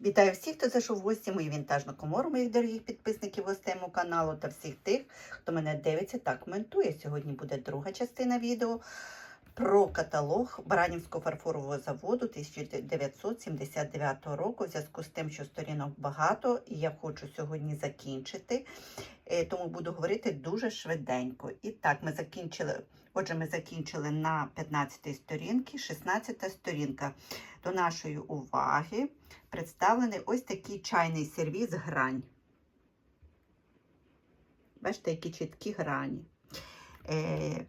Вітаю всіх, хто зайшов в гості мою вінтажну комору, моїх дорогих підписників гостей мого каналу та всіх тих, хто мене дивиться та коментує. Сьогодні буде друга частина відео про каталог Баранівського фарфорового заводу 1979 року. В зв'язку з тим, що сторінок багато, і я хочу сьогодні закінчити, е, тому буду говорити дуже швиденько. І так, ми закінчили. Отже, ми закінчили на 15 сторінці, 16 сторінка. До нашої уваги представлений ось такий чайний сервіз грань. Бачите, які чіткі грані. Е,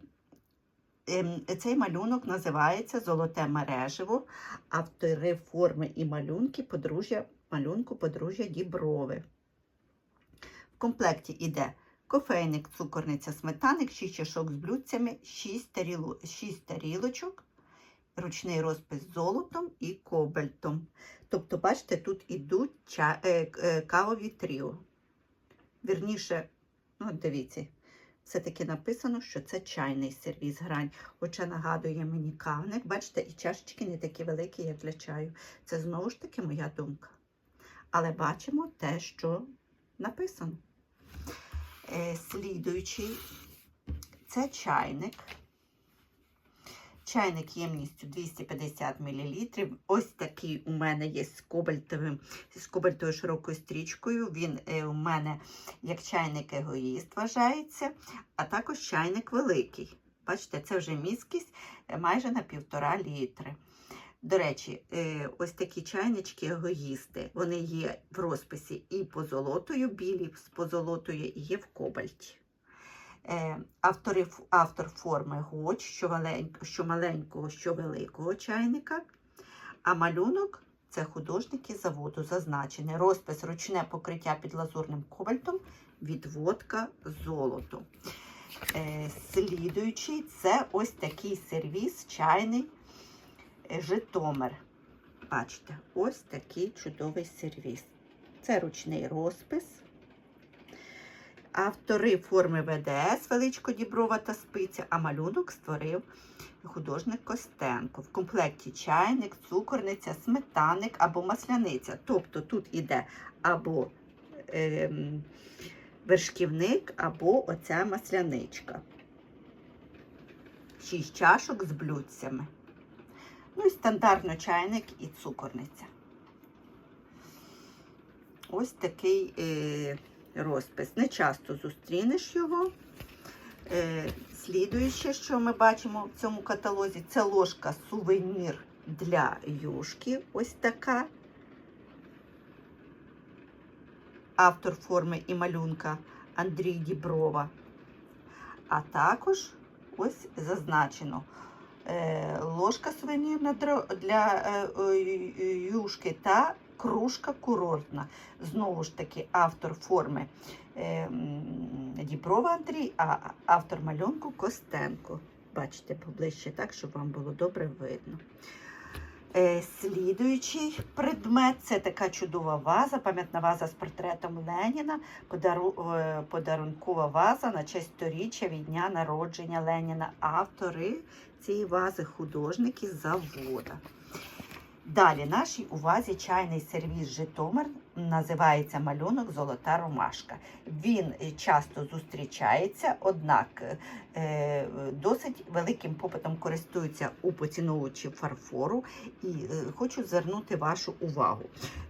ем, Цей малюнок називається Золоте мереживо. Автори форми і малюнки подружжя, малюнку подружжя Діброви. В комплекті йде кофейник, цукорниця, сметаник, 6 чашок з блюдцями, 6 тарілочок, ручний розпис золотом і кобальтом. Тобто, бачите, тут ідуть ча, е, е, кавові тріо. Вірніше, ну, дивіться, все-таки написано, що це чайний сервіз грань. Хоча нагадує мені кавник, бачите, і чашечки не такі великі, як для чаю. Це знову ж таки моя думка. Але бачимо те, що написано. Е, слідуючий це чайник. Чайник ємністю 250 мл. Ось такий у мене є з кобальтовим, з кобальтовою широкою стрічкою. Він е, у мене як чайник егоїст вважається, а також чайник великий. Бачите, це вже міськість е, майже на півтора літри. До речі, е, ось такі чайнички егоїсти. Вони є в розписі і позолотою, білі з позолотою, і є в кобальті. Е, Автори, автор форми гоч, що, маленько, що маленького, що великого чайника. А малюнок це художники заводу зазначений. Розпис ручне покриття під лазурним кобальтом, відводка золоту. Е, Слідуючий це ось такий сервіс чайний е, Житомир. Бачите, ось такий чудовий сервіс. Це ручний розпис. Автори форми ВДС Величко Діброва та Спиця, а малюнок створив художник Костенко. В комплекті чайник, цукорниця, сметаник або масляниця. Тобто тут іде або ем, вершківник, або оця масляничка. Шість чашок з блюдцями. Ну і стандартно чайник і цукорниця. Ось такий. Е, розпис. Не часто зустрінеш його. Е, Слідуюче, що ми бачимо в цьому каталозі, це ложка сувенір для юшки. Ось така. Автор форми і малюнка Андрій Діброва. А також ось зазначено е, ложка сувенірна для е, юшки та кружка курортна. Знову ж таки, автор форми е, Діброва Андрій, а автор малюнку Костенко. Бачите поближче так, щоб вам було добре видно. Е, слідуючий предмет це така чудова ваза, пам'ятна ваза з портретом Леніна, е, подарункова ваза на честь сторіччя від дня народження Леніна. Автори цієї вази художники завода. Далі нашій увазі чайний сервіс Житомир називається малюнок Золота ромашка. Він часто зустрічається, однак е, досить великим попитом користуються у поціновувачів фарфору. І е, хочу звернути вашу увагу.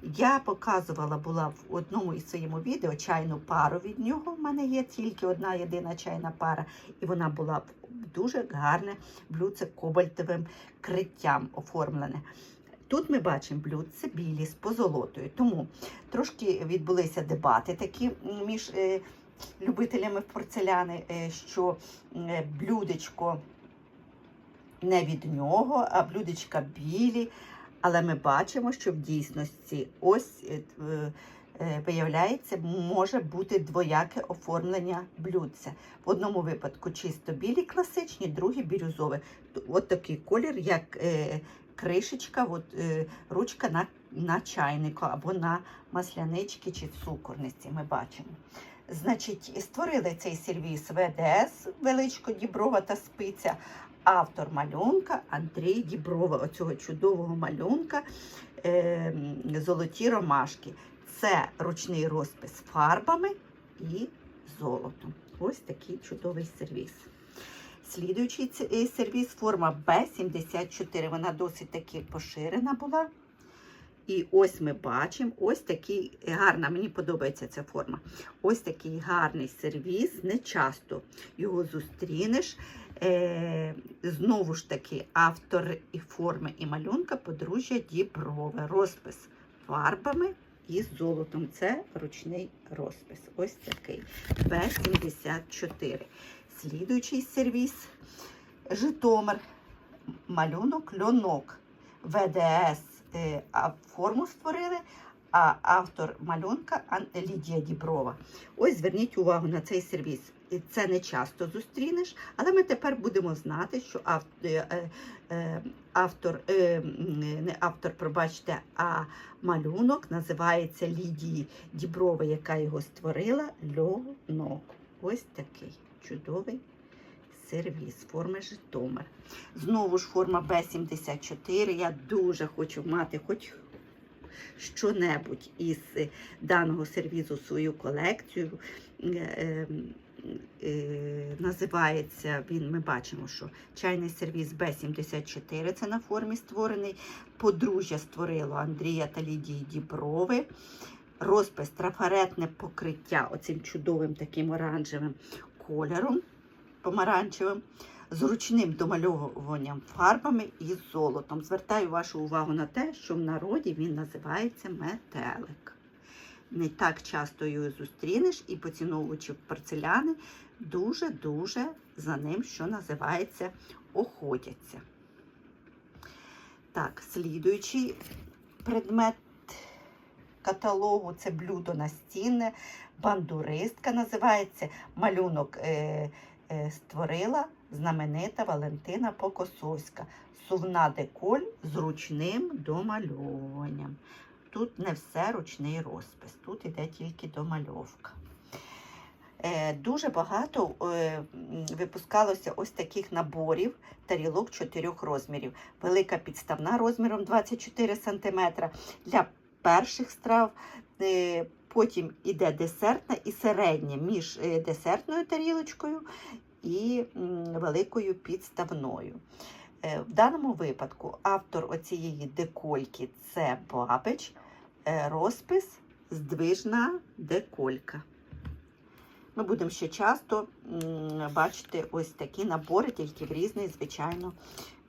Я показувала була в одному із своєму відео чайну пару від нього. В мене є тільки одна єдина чайна пара, і вона була дуже гарне блюдце кобальтовим криттям оформлене. Тут ми бачимо блюдце білі з позолотою. Тому трошки відбулися дебати такі між е, любителями порцеляни, е, що е, блюдечко не від нього, а блюдечка білі. Але ми бачимо, що в дійсності ось виявляється, може бути двояке оформлення блюдця. В одному випадку чисто білі класичні, другий бірюзовий. От такий колір, як кришечка, от, е, ручка на на чайнику або на маслянички чи цукорниці. Ми бачимо. Значить, створили цей сервіс ВДС, величко Діброва та спиця. автор малюнка Андрій Діброва, оцього чудового малюнка е, Золоті ромашки. Це ручний розпис фарбами і золотом. Ось такий чудовий сервіс. Слідуючий е, сервіс форма B74. Вона досить таки поширена була. І ось ми бачимо ось такий гарна, мені подобається ця форма. Ось такий гарний сервіс. Не часто його зустрінеш. Е, знову ж таки, автор і форми і малюнка подружжя Діброве. Розпис фарбами і золотом. Це ручний розпис. Ось такий. Б-74. Слідуючий сервіс. Житомир. Малюнок льонок. ВДС е, форму створили, а автор малюнка Лідія Діброва. Ось зверніть увагу на цей сервіс. Це не часто зустрінеш, але ми тепер будемо знати, що автор, е, е, автор не автор, пробачте, а малюнок називається Лідії Діброва, яка його створила льонок. Ось такий чудовий сервіс форми Житомир. Знову ж форма Б74. Я дуже хочу мати хоч що-небудь із даного сервізу свою колекцію. Е, е, е, Називається він, ми бачимо, що чайний сервіс Б74 це на формі створений. Подружжя створило Андрія та Лідії Діброви. Розпис трафаретне покриття оцим чудовим таким оранжевим кольором помаранчевим, з ручним домальовуванням фарбами і золотом. Звертаю вашу увагу на те, що в народі він називається метелик. Не так часто його зустрінеш, і поціновувачі порцеляни дуже-дуже за ним, що називається, охотяться. Так, слідуючий предмет каталогу це блюдо настінне, бандуристка називається. Малюнок е, е, створила знаменита Валентина Покосовська. Сувна деколь з ручним домальовуванням. Тут не все ручний розпис, тут іде тільки домальовка. Е, Дуже багато е, випускалося ось таких наборів тарілок чотирьох розмірів. Велика підставна розміром 24 см для перших страв. Е, Потім іде десертна і середня між е, десертною тарілочкою і великою підставною. Е, В даному випадку автор оцієї декольки це Бабич, розпис здвижна деколька. Ми будемо ще часто бачити ось такі набори, тільки в різний, звичайно,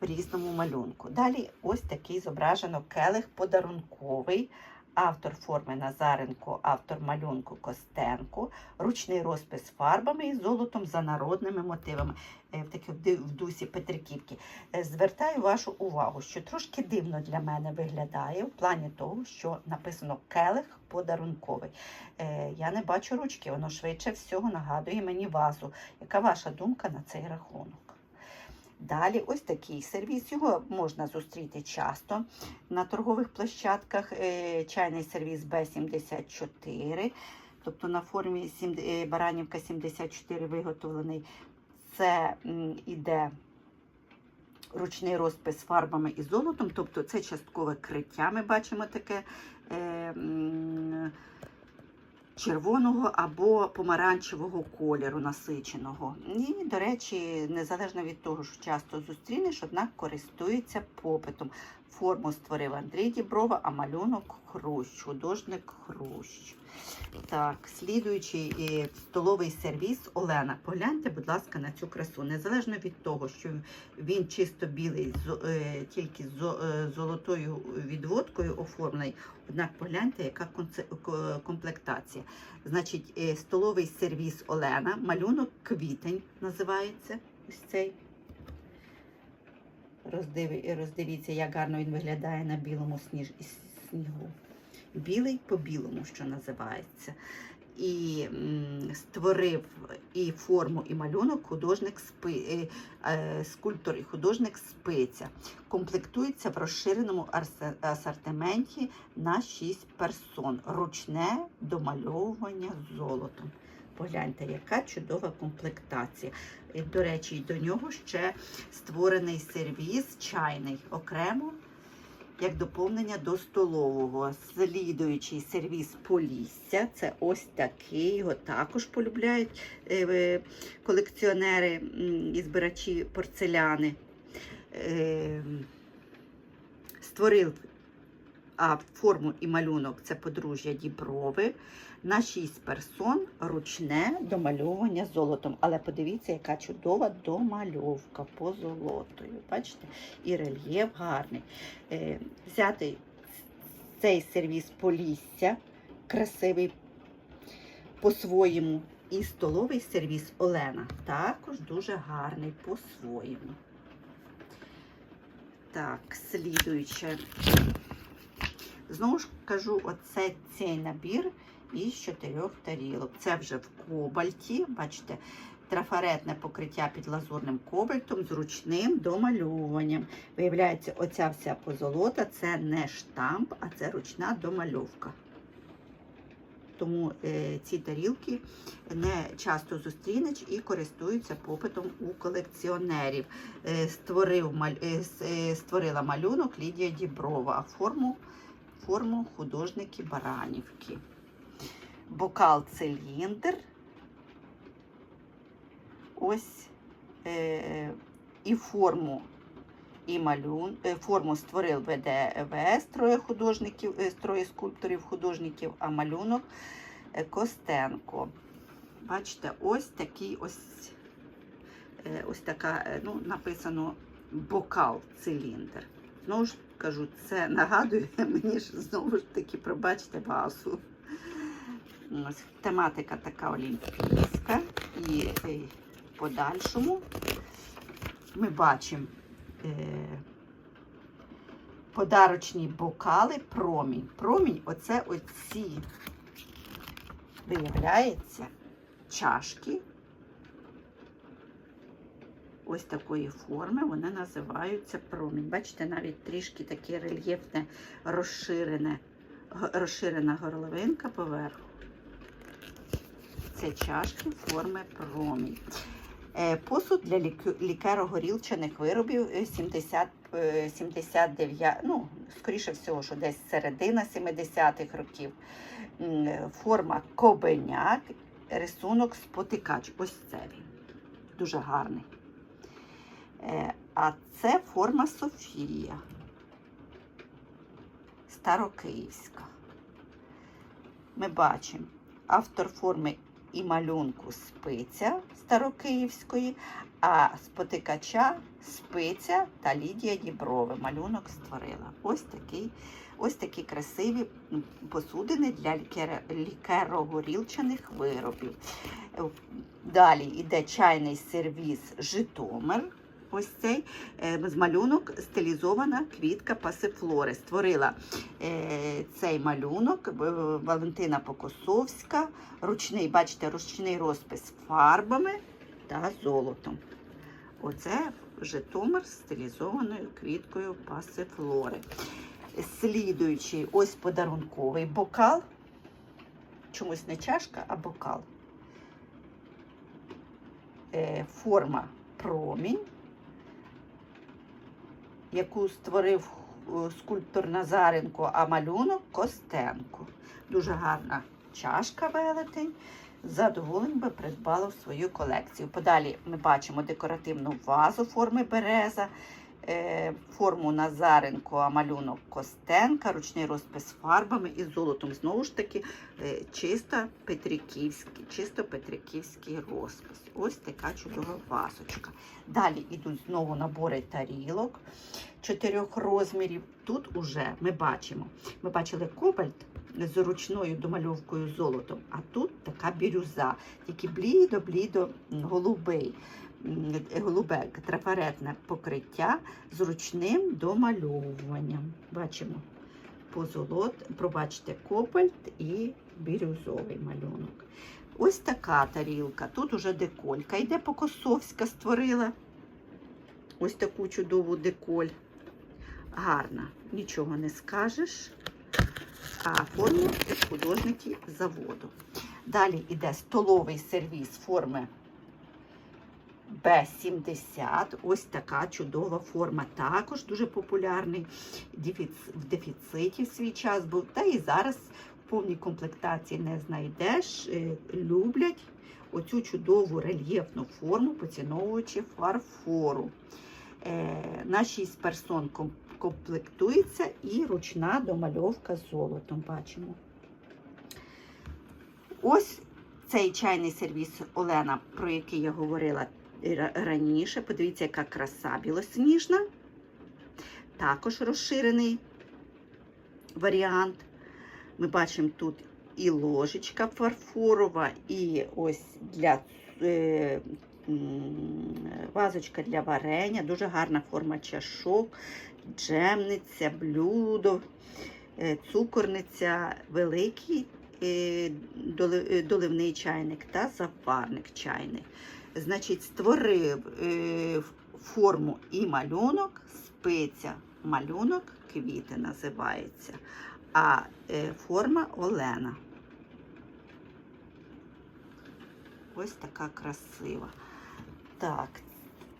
в різному малюнку. Далі ось такий зображено келих подарунковий. Автор форми Назаренко, автор малюнку Костенко, ручний розпис фарбами і золотом за народними мотивами, е, в такі в дусі Петриківки. Е, Звертаю вашу увагу, що трошки дивно для мене виглядає в плані того, що написано келих подарунковий. Е, Я не бачу ручки, воно швидше всього нагадує мені вазу. Яка ваша думка на цей рахунок? Далі ось такий сервіс. Його можна зустріти часто на торгових площадках. Е, Чайний сервіс Б74, тобто на формі е, Баранівка 74 виготовлений. Це іде ручний розпис фарбами і золотом, тобто це часткове криття. Ми бачимо таке. Червоного або помаранчевого кольору насиченого. І, до речі, незалежно від того, що часто зустрінеш, однак користується попитом. Форму створив Андрій Діброва, а малюнок хрущ, художник хрущ. Так, слідуючий столовий сервіс Олена. Погляньте, будь ласка, на цю красу. Незалежно від того, що він чисто білий, е, тільки з е, золотою відводкою оформлений. Однак погляньте, яка комплектація. Значить, е, столовий сервіс Олена, малюнок квітень називається. Ось цей. Роздиві, роздивіться, як гарно він виглядає на білому сніж, снігу. Білий по білому, що називається. І м, створив і форму, і малюнок художник спи, е, е, скульптор і художник спиця. Комплектується в розширеному асортименті на 6 персон. Ручне домальовування золотом. Погляньте, яка чудова комплектація. І, до речі, до нього ще створений сервіс чайний окремо, як доповнення до столового. Слідуючий сервіс Полісся. Це ось такий. Його також полюбляють е, е, колекціонери і збирачі порцеляни. Е, Створив а форму і малюнок це подружжя Діброви. На 6 персон ручне домальовування золотом. Але подивіться, яка чудова домальовка по золотою. Бачите? І рельєф гарний. Е, взяти цей сервіс Полісся, красивий по-своєму. І столовий сервіс Олена також дуже гарний по-своєму. Так, слідуюче. Знову ж кажу, оце цей набір із чотирьох тарілок. Це вже в кобальті. Бачите, трафаретне покриття під лазурним кобальтом з ручним домальовуванням. Виявляється, оця вся позолота це не штамп, а це ручна домальовка. Тому е, ці тарілки не часто зустрінеш і користуються попитом у колекціонерів. Е, створив, е, створила малюнок Лідія Діброва, а форму форму художники Баранівки. Бокал циліндр. Ось е, і форму і малюн, е, форму створив ВДВС, троє художників, е, троє скульпторів художників, а малюнок Костенко. Бачите, ось такий ось, ось така, ну, написано бокал циліндр. Знову ж кажу, це нагадує мені ж знову ж таки, пробачте, вазу. Ось тематика така олімпійська. І е, в подальшому ми бачимо е, подарочні бокали промінь. Промінь оце оці, виявляється, чашки. Ось такої форми вони називаються промінь. Бачите, навіть трішки таке рельєфне, розширене, розширена горловинка поверху. Це чашки форми промінь. Е, Посуд для лікеро-горілчаних виробів е, 70, е, 79, ну, скоріше всього, що десь середина 70-х років. Е, Форма кобеняк, рисунок спотикач. Ось це він. Дуже гарний. Е, А це форма Софія. Старокиївська. Ми бачимо автор форми і малюнку спиця Старокиївської, а спотикача спиця та Лідія Діброви. Малюнок створила. Ось такий. Ось такі красиві посудини для лікеро- лікеро-горілчаних виробів. Далі йде чайний сервіс Житомир. Ось цей е, з малюнок стилізована квітка пасифлори. Створила е, цей малюнок е, Валентина Покосовська. Ручний, бачите, ручний розпис фарбами та золотом. Оце Житомир з стилізованою квіткою пасифлори. Слідуючий ось подарунковий бокал. Чомусь не чашка, а бокал. Форма промінь, яку створив е, скульптор Назаренко, а малюнок Костенко. Дуже гарна чашка велетень. Задоволень би придбала в свою колекцію. Подалі ми бачимо декоративну вазу форми береза, форму Назаренко, а малюнок Костенка, ручний розпис фарбами і золотом. Знову ж таки, е, чисто петриківський, чисто петриківський розпис. Ось така чудова вазочка. Далі йдуть знову набори тарілок чотирьох розмірів. Тут уже ми бачимо, ми бачили кобальт з ручною домальовкою золотом, а тут така бірюза, тільки блідо-блідо голубий. Голубе трафаретне покриття з ручним домальовуванням. Бачимо позолот, пробачте, кобальт і бірюзовий малюнок. Ось така тарілка. Тут уже деколька. Йде Покосовська створила ось таку чудову деколь. Гарна, нічого не скажеш. А форму художники заводу. Далі йде столовий сервіс форми Б70. Ось така чудова форма. Також дуже популярний в дефіциті в свій час був. Та і зараз в повній комплектації не знайдеш. Е, Люблять оцю чудову рельєфну форму, поціновуючи фарфору. Е, На 6 персон ком- комплектується і ручна домальовка з золотом. Бачимо. Ось цей чайний сервіс Олена, про який я говорила раніше. Подивіться, яка краса білосніжна. Також розширений варіант. Ми бачимо тут і ложечка фарфорова, і ось для е, вазочка для варення, дуже гарна форма чашок, джемниця, блюдо, е, цукорниця, великий е, е, доливний чайник та заварник чайник. Значить, створив форму і малюнок, спиця, малюнок, квіти називається, а форма Олена. Ось така красива. Так,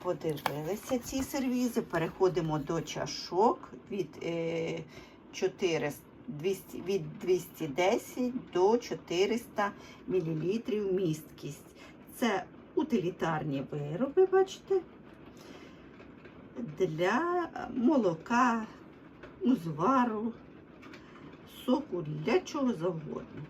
подивилися ці сервізи. Переходимо до чашок від, е, 400, 200, від 210 до 400 мл місткість. Це утилітарні вироби, бачите, для молока, узвару, соку, для чого завгодно.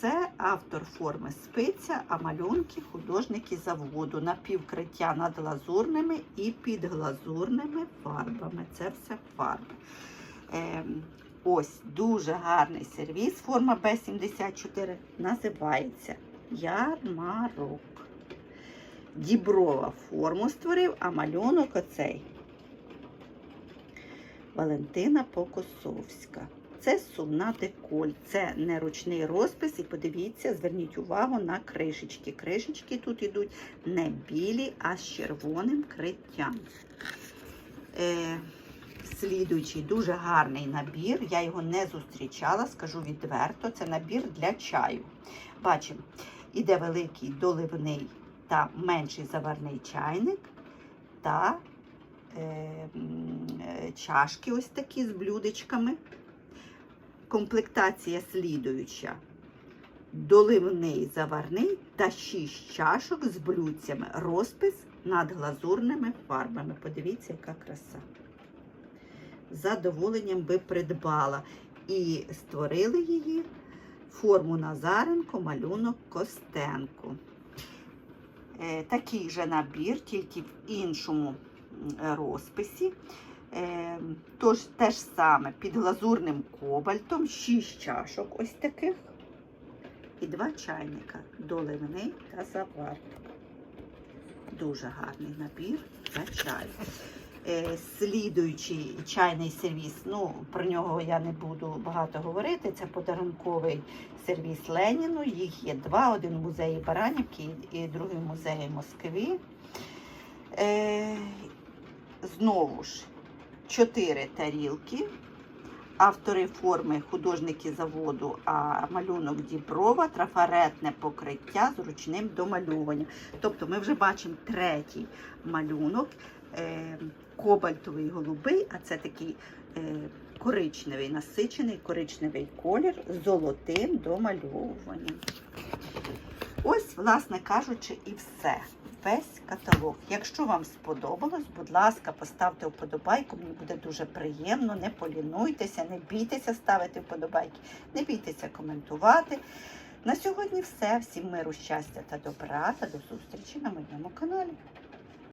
Це автор форми спиця, а малюнки художники заводу. Напівкриття над глазурними і під глазурними фарбами. Це все фарби. Ем, ось дуже гарний сервіс. Форма Б74 називається Ярмарок. Діброва форму створив, а малюнок оцей Валентина Покосовська. Це сумна деколь, це не ручний розпис. І подивіться, зверніть увагу на кришечки. Кришечки тут йдуть не білі, а з червоним криттям. Е, слідуючий дуже гарний набір. Я його не зустрічала, скажу відверто. Це набір для чаю. Бачимо, іде великий доливний та менший заварний чайник та е, е, чашки ось такі з блюдечками. Комплектація слідуюча. Доливний заварний та 6 чашок з блюдцями. Розпис над глазурними фарбами. Подивіться, яка краса. Задоволенням би придбала. І створили її форму Назаренко, малюнок Костенко. Е, такий же набір, тільки в іншому розписі. Тож те ж саме під глазурним кобальтом, 6 чашок ось таких і два чайника доливний та заварний. Дуже гарний набір для чаю. Е, слідуючий чайний сервіс, ну про нього я не буду багато говорити. Це подарунковий сервіс Леніну. Їх є два: один в музеї Баранівки і другий в музеї Москві. Е, знову ж чотири тарілки. Автори форми художники заводу, а малюнок Діброва, трафаретне покриття з ручним домальовуванням. Тобто ми вже бачимо третій малюнок, е, кобальтовий голубий, а це такий е, коричневий, насичений коричневий колір з золотим домальовуванням. Ось, власне кажучи, і все. Весь каталог. Якщо вам сподобалось, будь ласка, поставте вподобайку, мені буде дуже приємно. Не полінуйтеся, не бійтеся ставити вподобайки, не бійтеся коментувати. На сьогодні все. Всім миру, щастя та добра та до зустрічі на моєму каналі.